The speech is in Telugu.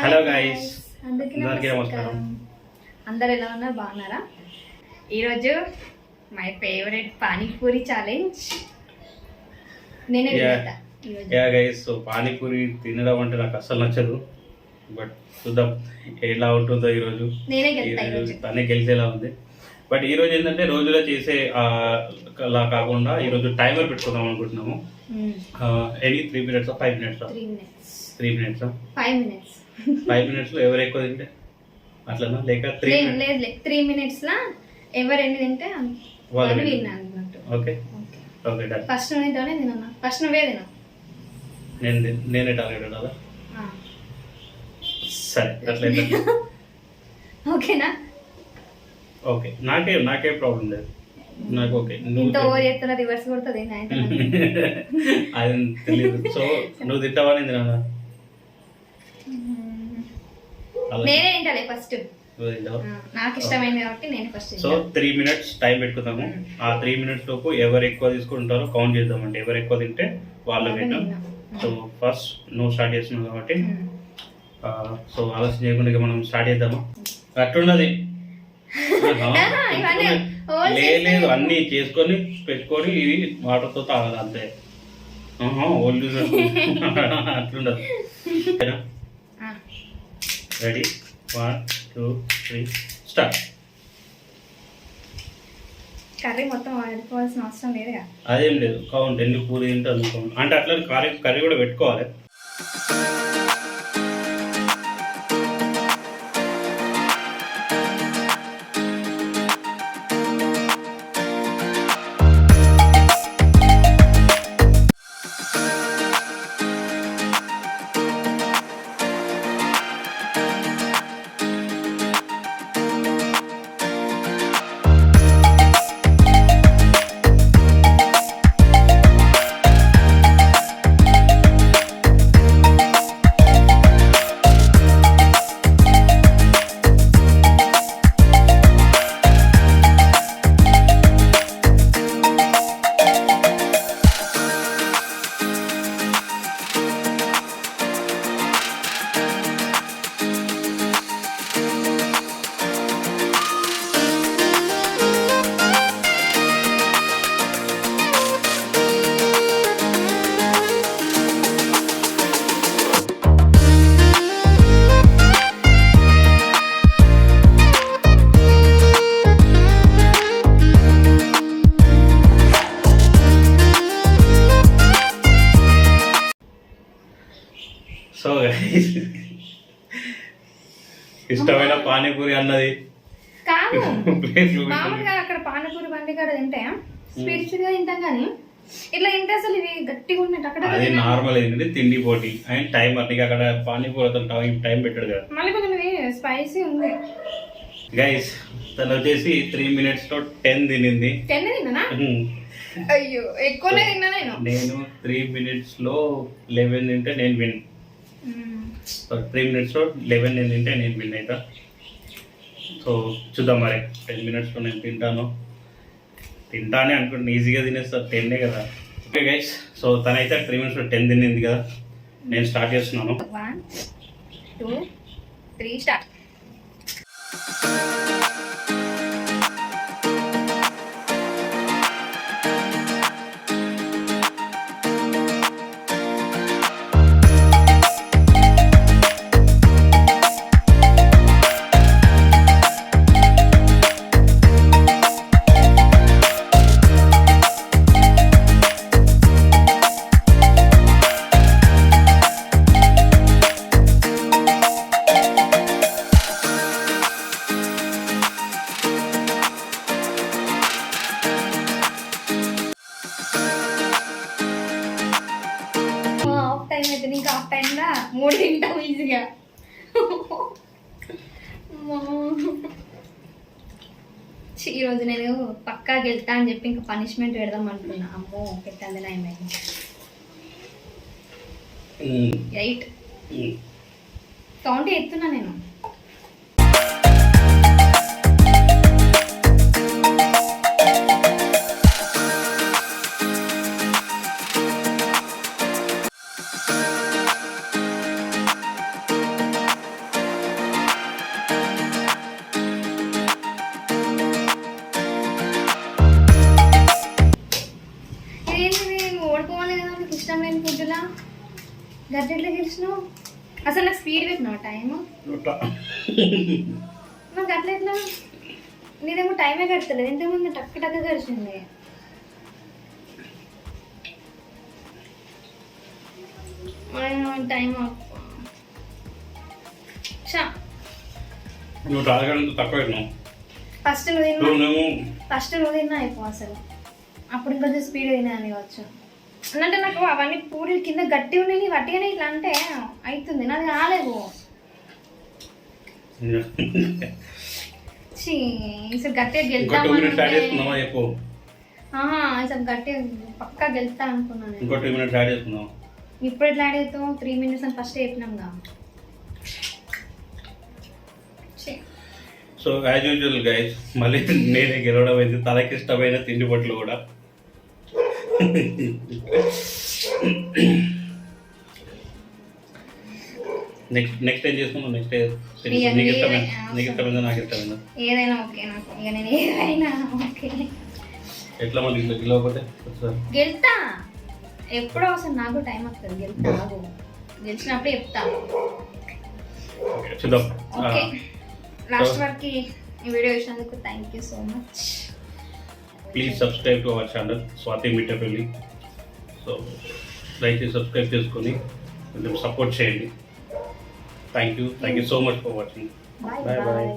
హలో గైస్ అందరికీ నమస్కారం. అందరు ఎలా ఉన్నారు? బాగున్నారా? ఈరోజు మై ఫేవరెట్ పానీపూరి ఛాలెంజ్. నేనే ఈరోజు. యా గైస్ సో పానీపూరి తినడం అంటే నాకు అస్సలు నచ్చదు. బట్ చూద్దాం ఎలా ఉంటుందో ఈరోజు. ఈరోజు ఈరోజు. తనే గెలిచేలా ఉంది. బట్ ఈ రోజు ఏంటంటే రోజులో చేసే అలా కాకుండా ఈ రోజు టైమర్ పెట్టుకుందాం అనుకుంటున్నాము. Any three minutes five minutes three minutes five minutes five మినిట్స్లో ఎవరు ఎక్కువ తింటే? అట్లనా? లేక త్రీ లేదు లేదు త్రీ మినిట్స్ లా ఎవరు ఎన్ని తింటే వాళ్ళు అన్నట్టు. ఓకే ఓకే డన్ ఫస్ట్ నువ్వుతోనే తిన్నా? ఫస్ట్ నువ్వే తినా? నేను నేనే టార్గెట్ ఉండాలా సరే అట్లయితే. ఓకేనా ఓకే నాకే నాకే ప్రాబ్లం లేదు. నాకు ఓకే నువ్వు ఇంత ఓవర్ చేస్తున్నా రివర్స్ కొడుతుంది నాయన అది తెలియదు సో నువ్వు తింటావా నేను తినాలా అలా నేనే తింటాలే ఫస్ట్ నువ్వు తింటావా నాకు ఇష్టమైంది కాబట్టి నేను first so three minutes time పెట్టుకుందాము. ఆ త్రీ మినిట్స్ లోపు ఎవరు ఎక్కువ తీసుకుంటారో కౌంట్ చేద్దామంటే ఎవరు ఎక్కువ తింటే వాళ్ళు విన్నాం. సో ఫస్ట్ నువ్వు స్టార్ట్ చేస్తున్నావు కాబట్టి. సో ఆలస్యం చేయకుండా ఇక మనం స్టార్ట్ చేద్దామా? అట్లున్నది లేదు అన్ని చేసుకొని పెట్టుకొని ఇవి వాటర్తో తాగాలి అంతే. అట్లుండదు. Ready? One two three start. Curry మొత్తం అవసరం అదేం లేదు. కౌంట్ ఎన్ని పూరి తింటే count. అంటే అట్లా కర్రీ కర్రీ కూడా పెట్టుకోవాలి. ఇష్టమైన పానీపూరి అన్నది. కాదు. ప్లేట్ మామూలుగా అక్కడ పానీపూరి బండి కాడ తింటే స్వీట్ స్వీట్గా తింటాం కానీ ఇట్లా తింటే అసలు ఇవి గట్టిగా ఉన్నట్టు అక్కడ అది నార్మల్ ఏంటంటే తిండి పోటీ. అండ్ టైం నీకు అక్కడ పానీపూరి అతను టైం టైం పెట్టాడు కదా. మళ్ళీ కొంచెం స్పైసీ ఉంది. గైస్ తను వచ్చేసి త్రీ మినిట్స్లో టెన్ తినింది. టెన్ తిన్నానా? హ్మ్. అయ్యో ఎక్కువనే తిన్నా నేను. నేను త్రీ మినిట్స్లో లెవెన్ తింటే నేను విన్. త్రీ మినిట్స్లో లెవెన్ నేను తింటే నేను విన్ అవుతా సో చూద్దాం మరి. టెన్ మినిట్స్లో నేను తింటాను. తింటానే అనుకుంటున్నాను ఈజీగా తినేస్తా టెన్నే కదా. ఓకే గైస్ సో తనైతే త్రీ మినిట్స్లో టెన్ తినింది కదా. నేను స్టార్ట్ చేస్తున్నాను. వన్ టూ త్రీ స్టార్ట్ టైంలో మూడు తింటాం ఈజీగా. ఈరోజు నేను పక్కా గెలుతా అని చెప్పి ఇంకా పనిష్మెంట్ పెడదాం అనుకున్నా. అమ్మో పెట్టండి నయమైంది ఎయిట్. కౌంట్ ఎత్తున్నా నేను. గట్ల గెలిచినావు? అసలు నాకు స్పీడ్ పెట్టినావు టైం ఇట్లా. నాకు అట్లా ఎట్లా? నేనేమో టైమే కడతలేదు ఇంతకుముందు టక్ టక్ గడిచింది. టైం నువ్వు తాగడానికి తక్కువ పెట్టినావు. ఫస్ట్ నువ్వు ఫస్ట్ నువ్వు తిన్నా అయిపో అసలు. అప్పుడు ఇంకొంచెం స్పీడ్ తినా అని వచ్చు అంటే నాకు అవన్నీ పూరీలు కింద గట్టి ఉన్నాయి వట్టిగానే ఇట్లా అంటే అవుతుంది నాది ఛీ, అసలు గట్టిగా పక్కా గెలుతా అనుకున్నాను నేను. ఇంకో టూ మినిట్స్ యాడ్ చేసుకుందాం ఇప్పుడు ఎట్లా ఆడేస్తాం త్రీ మినిట్స్ అని first. So as usual guys మళ్ళీ నేనే గెలవడం అయింది. తలకి ఇష్టమైన తిండి బట్టలు కూడా. నెక్స్ట్ నెక్స్ట్ ఏం చేసుకుందాం? నెక్స్ట్ నీకు ఇష్టమైన నీకు ఇష్టమైందా? నాకు ఇష్టమైందా? ఏదైనా ఓకే నాకు. ఇక నేను ఏదైనా ఓకే. ఎట్లా మళ్ళీ ఇట్లా గెలవకపోతే గెలుతా ఎప్పుడో ఒకసారి నాకు టైం వస్తుంది. గెలుతా గెలిచినప్పుడు చెప్తా. ఓకే చూద్దాం. ఓకే. లాస్ట్ వరకు ఈ వీడియో చూసినందుకు thank you so much please subscribe to our channel Swathi Mittapalli so దయచేసి సబ్స్క్రైబ్ చేసుకొని కొంచెం సపోర్ట్ చేయండి. Thank you thank you so much for watching bye bye